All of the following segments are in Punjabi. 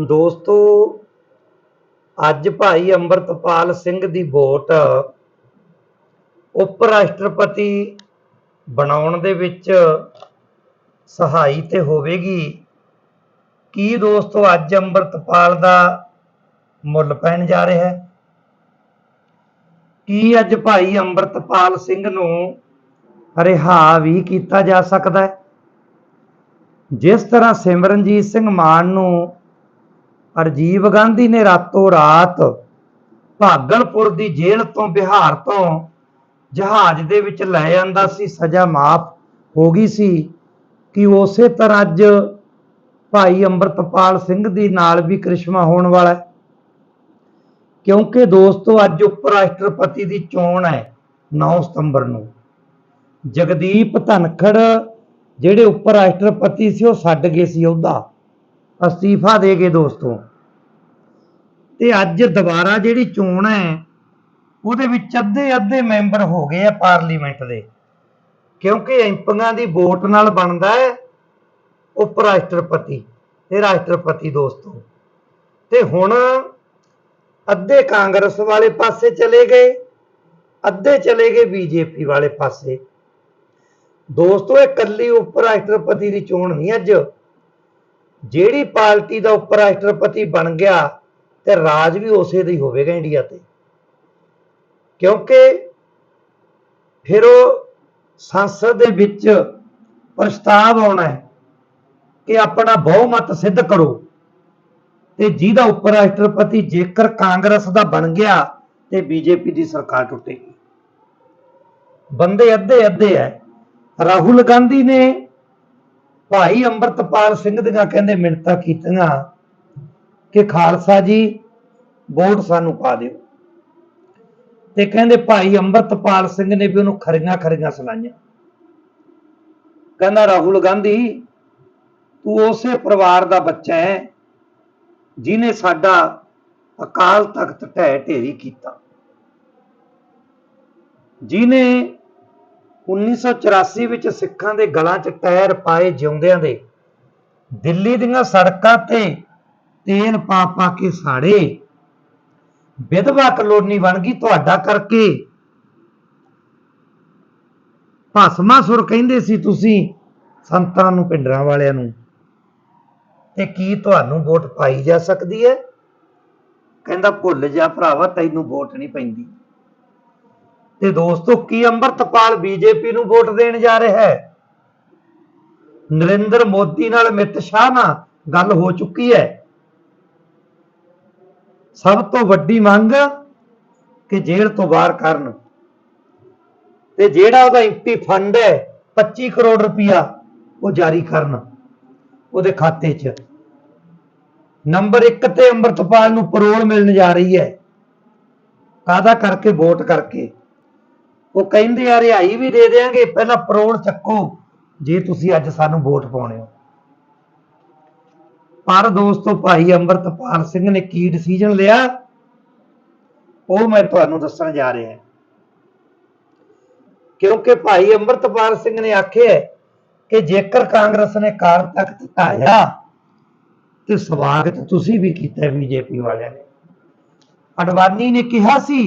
ਦੋਸਤੋ, ਅੱਜ ਭਾਈ ਅੰਮ੍ਰਿਤਪਾਲ ਸਿੰਘ ਦੀ ਵੋਟ ਉਪ ਰਾਸ਼ਟਰਪਤੀ ਬਣਾਉਣ ਦੇ ਵਿੱਚ ਸਹਾਈ ਤੇ ਹੋਵੇਗੀ। ਕੀ ਦੋਸਤੋ, ਅੱਜ ਅੰਮ੍ਰਿਤਪਾਲ ਦਾ ਮੁੱਲ ਪੈਣ ਜਾ ਰਿਹਾ ਹੈ? ਕੀ ਅੱਜ ਭਾਈ ਅੰਮ੍ਰਿਤਪਾਲ ਸਿੰਘ ਨੂੰ ਰਿਹਾ ਵੀ ਕੀਤਾ ਜਾ ਸਕਦਾ ਹੈ? ਜਿਸ ਤਰ੍ਹਾਂ ਸਿਮਰਨਜੀਤ ਸਿੰਘ ਮਾਨ ਨੂੰ ਰਾਜੀਵ ਗਾਂਧੀ ਨੇ ਰਾਤੋਂ ਰਾਤ ਭਾਗਲਪੁਰ ਦੀ ਜੇਲ੍ਹ ਤੋਂ ਬਿਹਾਰ ਤੋਂ ਜਹਾਜ਼ ਦੇ ਵਿੱਚ ਲੈ ਜਾਂਦਾ ਸੀ, ਸਜ਼ਾ ਮਾਫ ਹੋ ਗਈ ਸੀ ਕਿ ਉਸੇ ਤਰ੍ਹਾਂ ਅੱਜ ਭਾਈ ਅੰਮ੍ਰਿਤਪਾਲ ਸਿੰਘ ਦੀ ਨਾਲ ਵੀ ਕ੍ਰਿਸ਼ਮਾ ਹੋਣ ਵਾਲਾ ਹੈ। ਕਿਉਂਕਿ ਦੋਸਤੋ, ਅੱਜ ਉਪ ਰਾਸ਼ਟਰਪਤੀ ਦੀ ਚੋਣ ਹੈ 9 ਸਤੰਬਰ ਨੂੰ। ਜਗਦੀਪ ਧਨਖੜ ਜਿਹੜੇ ਉਪ ਰਾਸ਼ਟਰਪਤੀ ਸੀ, ਉਹ ਛੱਡ ਗਏ ਸੀ ਉਹਦਾ। ਅਸਤੀਫਾ ਦੇ ਗਏ ਦੋਸਤੋ। ਤੇ ਅੱਜ ਦੁਬਾਰਾ ਜਿਹੜੀ ਚੋਣ ਹੈ, ਉਹਦੇ ਵਿੱਚ ਅੱਧੇ ਅੱਧੇ ਮੈਂਬਰ ਹੋ ਗਏ ਆ ਪਾਰਲੀਮੈਂਟ ਦੇ। ਕਿਉਂਕਿ ਐਮਪੀਆਂ ਦੀ ਵੋਟ ਨਾਲ ਬਣਦਾ ਹੈ ਉਪ ਰਾਸ਼ਟਰਪਤੀ ਤੇ ਰਾਸ਼ਟਰਪਤੀ ਦੋਸਤੋ। ਤੇ ਹੁਣ ਅੱਧੇ ਕਾਂਗਰਸ ਵਾਲੇ ਪਾਸੇ ਚਲੇ ਗਏ, ਅੱਧੇ ਚਲੇ ਗਏ ਬੀਜੇਪੀ ਵਾਲੇ ਪਾਸੇ। ਦੋਸਤੋ, ਇਹ ਕੱਲੀ ਉਪ ਰਾਸ਼ਟਰਪਤੀ ਦੀ ਚੋਣ ਨਹੀਂ ਅੱਜ। ਜਿਹੜੀ ਪਾਰਟੀ ਦਾ ਉਪ ਰਾਸ਼ਟਰਪਤੀ ਬਣ ਗਿਆ ਤੇ ਰਾਜ ਵੀ ਉਸੇ ਦਾ ਹੀ ਹੋਵੇਗਾ ਇੰਡੀਆ ਤੇ। ਕਿਉਂਕਿ ਫਿਰ ਉਹ ਸੰਸਦ ਦੇ ਵਿੱਚ ਪ੍ਰਸਤਾਵ ਆਉਣਾ ਹੈ ਕਿ ਆਪਣਾ ਬਹੁਮਤ ਸਿੱਧ ਕਰੋ ਤੇ ਜਿਹਦਾ ਉਪ ਰਾਸ਼ਟਰਪਤੀ ਜੇਕਰ ਕਾਂਗਰਸ ਦਾ ਬਣ ਗਿਆ ਤੇ ਬੀਜੇਪੀ ਦੀ ਸਰਕਾਰ ਟੁੱਟੇਗੀ। ਬੰਦੇ ਅੱਧੇ ਅੱਧੇ ਐ ਰਾਹੁਲ ਗਾਂਧੀ ਨੇ ਭਾਈ ਅੰਮ੍ਰਿਤਪਾਲ ਸਿੰਘ ਦੀਆਂ ਕਹਿੰਦੇ ਮਿੰਨਤਾਂ ਕੀਤੀਆਂ ਕਿ ਖਾਲਸਾ ਜੀ, ਵੋਟ ਸਾਨੂੰ ਪਾ ਦਿਓ। ਤੇ ਕਹਿੰਦੇ ਭਾਈ ਅੰਮ੍ਰਿਤਪਾਲ ਸਿੰਘ ਨੇ ਵੀ ਉਹਨੂੰ ਖਰੀਆਂ ਖਰੀਆਂ ਸੁਣਾਈਆਂ। ਕਹਿੰਦਾ ਰਾਹੁਲ ਗਾਂਧੀ, ਤੂੰ ਉਸੇ ਪਰਿਵਾਰ ਦਾ ਬੱਚਾ ਹੈ ਜਿਨੇ ਸਾਡਾ ਅਕਾਲ ਤਖਤ ਢਹਿ ਢੇਰੀ ਕੀਤਾ। ਜਿਨੇ 1984 ਵਿੱਚ ਸਿੱਖਾਂ ਦੇ ਗਲਾਂ 'ਚ ਟਾਇਰ ਪਾਏ ਜਿਉਂਦਿਆਂ ਦੇ ਦਿੱਲੀ ਦੀਆਂ ਸੜਕਾਂ ਤੇ ਤੇਲ ਪਾ ਪਾ ਕੇ ਸਾੜੇ। ਵਿਧਵਾ ਕਲੋਨੀ ਬਣ ਗਈ ਤੁਹਾਡਾ ਕਰਕੇ। ਭਸਮਾਸੁਰ ਕਹਿੰਦੇ ਸੀ ਤੁਸੀਂ ਸੰਤਾਂ ਨੂੰ, ਪਿੰਡਰਾਂ ਵਾਲਿਆਂ ਨੂੰ, ਤੇ ਕੀ ਤੁਹਾਨੂੰ ਵੋਟ ਪਾਈ ਜਾ ਸਕਦੀ ਹੈ? ਕਹਿੰਦਾ ਭੁੱਲ ਜਾ ਭਰਾਵਾ, ਤੈਨੂੰ ਵੋਟ ਨਹੀਂ ਪੈਂਦੀ। ਤੇ ਦੋਸਤੋ, ਕੀ ਅੰਮ੍ਰਿਤਪਾਲ ਬੀਜੇਪੀ ਨੂੰ ਵੋਟ ਦੇਣ ਜਾ ਰਿਹਾ ਹੈ? ਨਰਿੰਦਰ ਮੋਦੀ ਨਾਲ ਅਮਿਤ ਸ਼ਾਹ ਨਾਲ ਗੱਲ ਹੋ ਚੁੱਕੀ ਹੈ। ਸਭ ਤੋਂ ਵੱਡੀ ਮੰਗ ਕਿ ਜੇਲ੍ਹ ਤੋਂ ਬਾਹਰ ਕਰਨ। ਤੇ ਜਿਹੜਾ ਉਹਦਾ ਐਮਪੀ ਫੰਡ ਹੈ 25 ਕਰੋੜ ਰੁਪਇਆ ਉਹ ਜਾਰੀ ਕਰਨ, ਉਹਦੇ ਖਾਤੇ 'ਚ। ਨੰਬਰ 1 ਤੇ ਅੰਮ੍ਰਿਤਪਾਲ ਨੂੰ ਪਰੋਲ ਮਿਲਣ ਜਾ ਰਹੀ ਹੈ। ਕਾਦਾ ਕਰਕੇ? ਵੋਟ ਕਰਕੇ। ਉਹ ਕਹਿੰਦੇ ਆ, ਰਿਹਾਈ ਵੀ ਦੇ ਦੇਾਂਗੇ ਪਹਿਲਾਂ ਪਰੋਲ ਚੱਕੋ, ਜੇ ਤੁਸੀਂ ਅੱਜ ਸਾਨੂੰ ਵੋਟ ਪਾਉਣੇ ਹੋ। ਪਰ ਦੋਸਤੋ, ਭਾਈ ਅੰਮ੍ਰਿਤਪਾਲ ਸਿੰਘ ਨੇ ਕੀ ਡਿਸੀਜਨ ਲਿਆ? ਉਹ ਮੈਂ ਤੁਹਾਨੂੰ ਦੱਸਣ ਜਾ ਰਿਹਾ ਕਿਉਂਕਿ ਭਾਈ ਅੰਮ੍ਰਿਤਪਾਲ ਸਿੰਘ ਨੇ ਆਖਿਆ ਕਿ ਜੇਕਰ ਕਾਂਗਰਸ ਨੇ ਕਾਲ ਤਖਤ ਢਾਇਆ ਤੇ ਸਵਾਗਤ ਤੁਸੀਂ ਵੀ ਕੀਤਾ ਬੀਜੇਪੀ ਵਾਲਿਆਂ ਨੇ। ਅਡਵਾਨੀ ਨੇ ਕਿਹਾ ਸੀ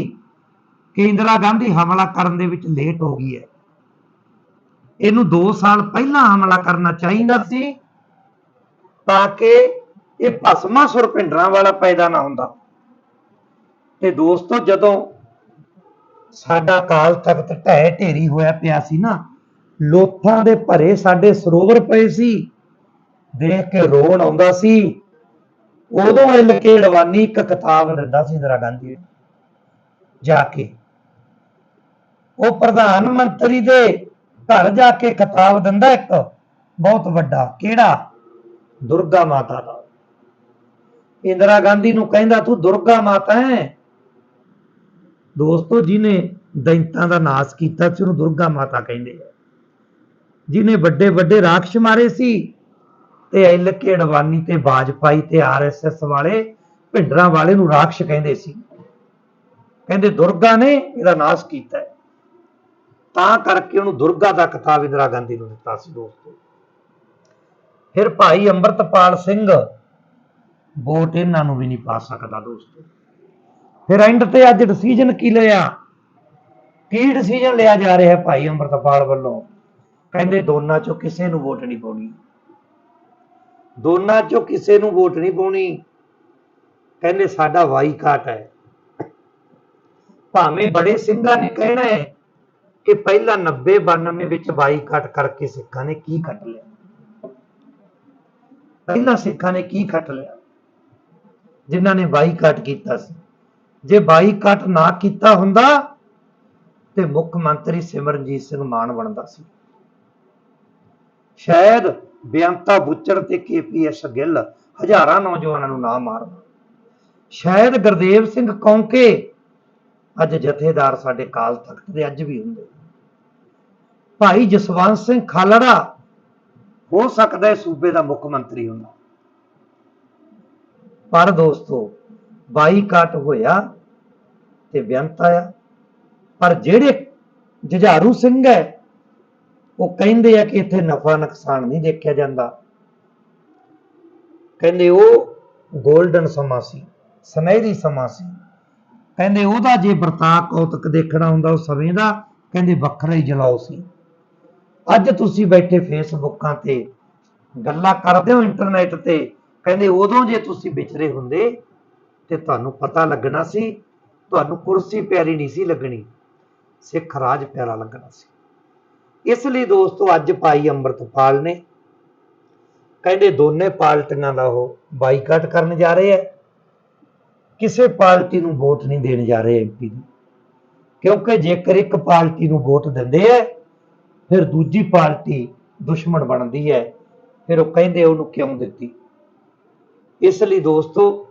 ਕਿ ਇੰਦਰਾ ਗਾਂਧੀ ਹਮਲਾ ਕਰਨ ਦੇ ਵਿੱਚ ਲੇਟ ਹੋ ਗਈ ਹੈ। ਇਹਨੂੰ 2 ਸਾਲ ਪਹਿਲਾਂ ਹਮਲਾ ਕਰਨਾ ਚਾਹੀਦਾ ਸੀ ਤਾਂ ਕਿ ਇਹ ਭਸਮਾਸੁਰ ਪਿੰਡਰਾਂ ਵਾਲਾ ਪੈਦਾ ਨਾ ਹੁੰਦਾ। ਤੇ ਦੋਸਤੋ, ਜਦੋਂ ਸਾਡਾ ਕਾਲ ਤਖਤ ਢਹਿ ਢੇਰੀ ਹੋਇਆ ਪਿਆ ਸੀ ਨਾ, ਲੋਥਾਂ ਦੇ ਭਰੇ ਸਾਡੇ ਸਰੋਵਰ ਪਏ ਸੀ, ਦੇਖ ਕੇ ਰੋਣ ਆਉਂਦਾ ਸੀ। ਉਦੋਂ ਇਹ ਕੇ ਅਡਵਾਨੀ ਇੱਕ ਕਿਤਾਬ ਦਿੰਦਾ ਸੀ ਇੰਦਰਾ ਗਾਂਧੀ ਜਾ ਕੇ ਉਹ ਪ੍ਰਧਾਨ ਮੰਤਰੀ ਦੇ ਘਰ ਜਾ ਕੇ ਖਿਤਾਬ ਦਿੰਦਾ ਇੱਕ ਬਹੁਤ ਵੱਡਾ, ਕਿਹੜਾ? ਦੁਰਗਾ ਮਾਤਾ ਦਾ। ਇੰਦਰਾ ਗਾਂਧੀ ਨੂੰ ਕਹਿੰਦਾ, ਤੂੰ ਦੁਰਗਾ ਮਾਤਾ ਹੈ? ਦੋਸਤੋ, ਜਿਹਨੇ ਦੈਂਤਾਂ ਦਾ ਨਾਸ ਕੀਤਾ ਸੀ, ਉਹਨੂੰ ਦੁਰਗਾ ਮਾਤਾ ਕਹਿੰਦੇ ਆ। ਜਿਹਨੇ ਵੱਡੇ ਵੱਡੇ ਰਾਖਸ਼ ਮਾਰੇ ਸੀ ਤੇ ਐਲ ਕੇ ਅਡਵਾਨੀ ਤੇ ਬਾਜਪਾਈ ਤੇ ਆਰਐਸਐਸ ਵਾਲੇ ਭਿੰਡਰਾਂ ਵਾਲੇ ਨੂੰ ਰਾਖਸ਼ ਕਹਿੰਦੇ ਸੀ। ਕਹਿੰਦੇ, ਦੁਰਗਾ ਨੇ ਇਹਦਾ ਨਾਸ ਕੀਤਾ ਹੈ। ਤਾਂ ਕਰਕੇ ਉਹਨੂੰ ਦੁਰਗਾ ਦਾ ਖਿਤਾਬ ਇੰਦਰਾ ਗਾਂਧੀ ਨੂੰ ਦਿੱਤਾ ਸੀ ਦੋਸਤੋ। ਫਿਰ ਭਾਈ ਅੰਮ੍ਰਿਤਪਾਲ ਸਿੰਘ ਵੋਟ ਇਹਨਾਂ ਨੂੰ ਵੀ ਨਹੀਂ ਪਾ ਸਕਦਾ ਦੋਸਤੋ। ਫਿਰ ਐਂਡ ਤੇ ਅੱਜ ਡਿਸੀਜਨ ਕੀ ਲਿਆ? ਕੀ ਡਿਸੀਜਨ ਲਿਆ ਜਾ ਰਿਹਾ ਭਾਈ ਅੰਮ੍ਰਿਤਪਾਲ ਵੱਲੋਂ? ਕਹਿੰਦੇ ਦੋਨਾਂ ਚੋਂ ਕਿਸੇ ਨੂੰ ਵੋਟ ਨਹੀਂ ਪਾਉਣੀ। ਦੋਨਾਂ ਚੋਂ ਕਿਸੇ ਨੂੰ ਵੋਟ ਨਹੀਂ ਪਾਉਣੀ। ਕਹਿੰਦੇ ਸਾਡਾ ਵਾਈਕਾਟ ਹੈ। ਭਾਵੇਂ ਬੜੇ ਸਿੰਘਾਂ ਨੇ ਕਹਿਣਾ ਹੈ ਕਿ ਪਹਿਲਾਂ 90 92 ਵਿੱਚ ਬਾਈਕਾਟ ਕਰਕੇ ਸਿੱਖਾਂ ਨੇ ਕੀ ਕੱਟ ਲਿਆ? ਪਹਿਲਾਂ ਸਿੱਖਾਂ ਨੇ ਕੀ ਕੱਟ ਲਿਆ? ਜਿਨ੍ਹਾਂ ਨੇ ਬਾਈਕਾਟ ਕੀਤਾ ਸੀ। ਜੇ ਬਾਈਕਾਟ ਨਾ ਕੀਤਾ ਹੁੰਦਾ, ਤੇ ਮੁੱਖ ਮੰਤਰੀ ਸਿਮਰਨਜੀਤ ਸਿੰਘ ਮਾਨ ਬਣਦਾ ਸੀ। ਸ਼ਾਇਦ ਬੇਅੰਤਾ ਬੁੱਚੜ ਤੇ ਕੇਪੀਐਸ ਗਿੱਲ ਹਜ਼ਾਰਾਂ ਨੌਜਵਾਨਾਂ ਨੂੰ ਨਾ ਮਾਰਦਾ ਸ਼ਾਇਦ ਗੁਰਦੇਵ ਸਿੰਘ ਕੌਂਕੇ ਅੱਜ ਜਥੇਦਾਰ ਸਾਡੇ ਕਾਲ ਤਖਤ ਦੇ ਅੱਜ ਵੀ ਹੁੰਦੇ। ਭਾਈ ਜਸਵੰਤ ਸਿੰਘ ਖਾਲੜਾ। ਹੋ ਸਕਦਾ ਹੈ ਸੂਬੇ ਦਾ ਮੁੱਖ ਮੰਤਰੀ ਹੁੰਦਾ। ਪਰ ਦੋਸਤੋ, ਬਾਈਕਾਟ ਹੋਇਆ ਤੇ ਬੇਅੰਤ ਆਇਆ। ਪਰ ਜਿਹੜੇ ਜੁਝਾਰੂ ਸਿੰਘ ਹੈ, ਉਹ ਕਹਿੰਦੇ ਆ ਕਿ ਇੱਥੇ ਨਫਾ ਨੁਕਸਾਨ ਨਹੀਂ ਦੇਖਿਆ ਜਾਂਦਾ। ਕਹਿੰਦੇ ਉਹ 골ਡਨ ਸਮਾਂ ਸੀ, ਸੁਨਹਿਰੀ ਸਮਾਂ ਸੀ। ਕਹਿੰਦੇ ਉਹਦਾ ਜੇ ਵਰਤਾ ਔਤਕ ਦੇਖਣਾ ਹੁੰਦਾ, ਉਹ ਸਮੇਂ ਦਾ, ਕਹਿੰਦੇ ਵੱਖਰਾ ਹੀ ਜਲਾਓ ਸੀ। ਅੱਜ ਤੁਸੀਂ ਬੈਠੇ ਫੇਸਬੁੱਕਾਂ ਤੇ ਗੱਲਾਂ ਕਰਦੇ ਹੋ ਇੰਟਰਨੈਟ ਤੇ, ਕਹਿੰਦੇ ਉਦੋਂ ਜੇ ਤੁਸੀਂ ਵਿਚਰੇ ਹੁੰਦੇ ਤੇ ਤੁਹਾਨੂੰ ਪਤਾ ਲੱਗਣਾ ਸੀ, ਤੁਹਾਨੂੰ ਕੁਰਸੀ ਪਿਆਰੀ ਨਹੀਂ ਸੀ ਲੱਗਣੀ, ਸਿੱਖ ਰਾਜ ਪਿਆਰਾ ਲੱਗਣਾ ਸੀ। ਇਸ ਲਈ ਦੋਸਤੋ, ਅੱਜ ਭਾਈ ਅੰਮ੍ਰਿਤਪਾਲ ਨੇ ਕਹਿੰਦੇ ਦੋਨੇ ਪਾਰਟੀਆਂ ਦਾ ਉਹ ਬਾਈਕਾਟ ਕਰਨ ਜਾ ਰਹੇ ਆ। ਕਿਸੇ ਪਾਰਟੀ ਨੂੰ ਵੋਟ ਨਹੀਂ ਦੇਣ ਜਾ ਰਹੇ ਐਮਪੀ ਨੂੰ ਕਿਉਂਕਿ ਜੇਕਰ ਇੱਕ ਪਾਰਟੀ ਨੂੰ ਵੋਟ ਦਿੰਦੇ ਐ ਫਿਰ ਦੂਜੀ ਪਾਰਟੀ ਦੁਸ਼ਮਣ ਬਣਦੀ ਹੈ। ਫਿਰ ਉਹ ਕਹਿੰਦੇ ਉਹਨੂੰ ਕਿਉਂ ਦਿੱਤੀ? ਇਸ ਲਈ ਦੋਸਤੋ,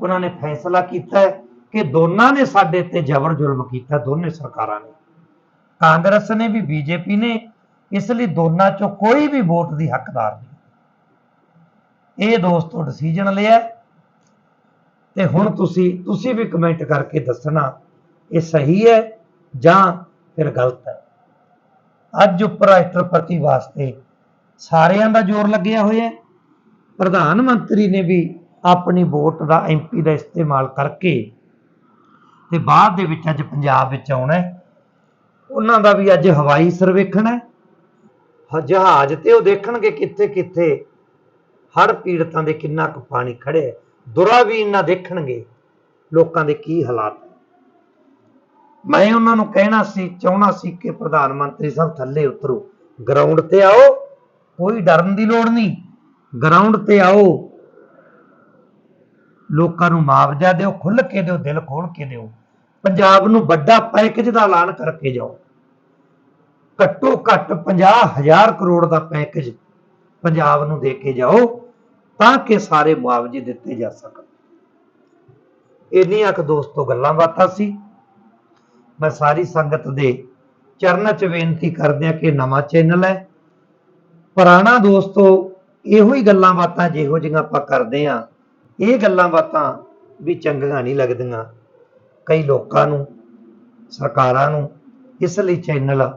ਉਹਨਾਂ ਨੇ ਫੈਸਲਾ ਕੀਤਾ ਕਿ ਦੋਨਾਂ ਨੇ ਸਾਡੇ ਤੇ ਜ਼ਬਰ ਜ਼ੁਲਮ ਕੀਤਾ, ਦੋਨੇ ਸਰਕਾਰਾਂ ਨੇ। ਕਾਂਗਰਸ ਨੇ ਵੀ, ਬੀਜੇਪੀ ਨੇ, ਇਸ ਲਈ ਦੋਨਾਂ ਚੋਂ ਕੋਈ ਵੀ ਵੋਟ ਦੀ ਹੱਕਦਾਰ ਨਹੀਂ। ਇਹ ਦੋਸਤੋ ਡਿਸੀਜਨ ਲਿਆ ਤੇ ਹੁਣ ਤੁਸੀਂ ਤੁਸੀਂ ਵੀ ਕਮੈਂਟ ਕਰਕੇ ਦੱਸਣਾ, ਇਹ ਸਹੀ ਹੈ ਜਾਂ ਫਿਰ ਗਲਤ ਹੈ? ਅੱਜ ਉਪ ਰਾਸ਼ਟਰਪਤੀ ਵਾਸਤੇ ਸਾਰਿਆਂ ਦਾ ਜ਼ੋਰ ਲੱਗਿਆ ਹੋਇਆ ਪ੍ਰਧਾਨ ਮੰਤਰੀ ਨੇ ਵੀ ਆਪਣੀ ਵੋਟ ਦਾ ਐਮਪੀ ਦਾ ਇਸਤੇਮਾਲ ਕਰਕੇ ਤੇ ਬਾਅਦ ਦੇ ਵਿੱਚ ਅੱਜ ਪੰਜਾਬ ਵਿੱਚ ਆਉਣਾ ਉਹਨਾਂ ਦਾ ਵੀ ਅੱਜ ਹਵਾਈ ਸਰਵੇਖਣ ਹੈ। ਜਹਾਜ਼ ਤੇ ਉਹ ਦੇਖਣਗੇ ਕਿੱਥੇ ਕਿੱਥੇ ਹੜ ਪੀੜਤਾਂ ਦੇ ਕਿੰਨਾ ਕੁ ਪਾਣੀ ਖੜੇ ਹੈ। ਦੁਰਾਵੀਨ ਨਾ ਦੇਖਣਗੇ ਲੋਕਾਂ ਦੇ ਕੀ ਹਾਲਾਤ ਮੈਂ ਉਹਨਾਂ ਨੂੰ ਕਹਿਣਾ ਸੀ ਚਾਹਣਾ ਸੀ ਕਿ ਪ੍ਰਧਾਨ ਮੰਤਰੀ ਸਾਹਿਬ ਥੱਲੇ ਉਤਰੋ। ਗਰਾਊਂਡ ਤੇ ਆਓ, ਕੋਈ ਡਰਨ ਦੀ ਲੋੜ ਨਹੀਂ। ਗਰਾਊਂਡ ਤੇ ਆਓ। ਲੋਕਾਂ ਨੂੰ ਮੁਆਵਜ਼ਾ ਦਿਓ ਖੁੱਲ ਕੇ ਦਿਓ, ਦਿਲ ਖੋਲ ਕੇ ਦਿਓ। ਪੰਜਾਬ ਨੂੰ ਵੱਡਾ ਪੈਕੇਜ ਦਾ ਐਲਾਨ ਕਰਕੇ ਜਾਓ। ਘੱਟੋ ਘੱਟ 50000 ਕਰੋੜ ਦਾ ਪੈਕੇਜ ਪੰਜਾਬ ਨੂੰ ਦੇ ਕੇ ਜਾਓ, ਤਾਂ ਕਿ ਸਾਰੇ ਮੁਆਵਜ਼ੇ ਦਿੱਤੇ ਜਾ ਸਕਣ। ਇੰਨੀਆਂ ਕੁ ਦੋਸਤੋ ਗੱਲਾਂ ਬਾਤਾਂ ਸੀ। ਮੈਂ ਸਾਰੀ ਸੰਗਤ ਦੇ ਚਰਨਾਂ 'ਚ ਬੇਨਤੀ ਕਰਦਿਆਂ ਕਿ ਨਵਾਂ ਚੈਨਲ ਹੈ। ਪੁਰਾਣਾ ਦੋਸਤੋ, ਇਹੋ ਹੀ ਗੱਲਾਂ ਬਾਤਾਂ ਜਿਹੋ ਜਿਹੀਆਂ ਆਪਾਂ ਕਰਦੇ ਆ ਇਹ ਗੱਲਾਂ ਬਾਤਾਂ ਵੀ ਚੰਗੀਆਂ ਨਹੀਂ ਲੱਗਦੀਆਂ ਕਈ ਲੋਕਾਂ ਨੂੰ, ਸਰਕਾਰਾਂ ਨੂੰ। ਇਸ ਲਈ ਚੈਨਲ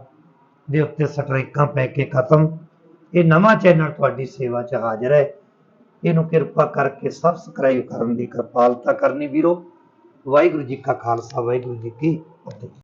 ਦੇ ਉੱਤੇ ਸਟ੍ਰਾਈਕਾਂ ਪੈ ਕੇ ਖਤਮ। ਇਹ ਨਵਾਂ ਚੈਨਲ ਤੁਹਾਡੀ ਸੇਵਾ 'ਚ ਹਾਜ਼ਰ ਹੈ। ਇਹਨੂੰ ਕਿਰਪਾ ਕਰਕੇ ਸਬਸਕ੍ਰਾਈਬ ਕਰਨ ਦੀ ਕਿਰਪਾਲਤਾ ਕਰਨੀ ਵੀਰੋ। ਵਾਹਿਗੁਰੂ ਜੀ ਕਾ ਖਾਲਸਾ, ਵਾਹਿਗੁਰੂ ਜੀ ਕੀ Hasta.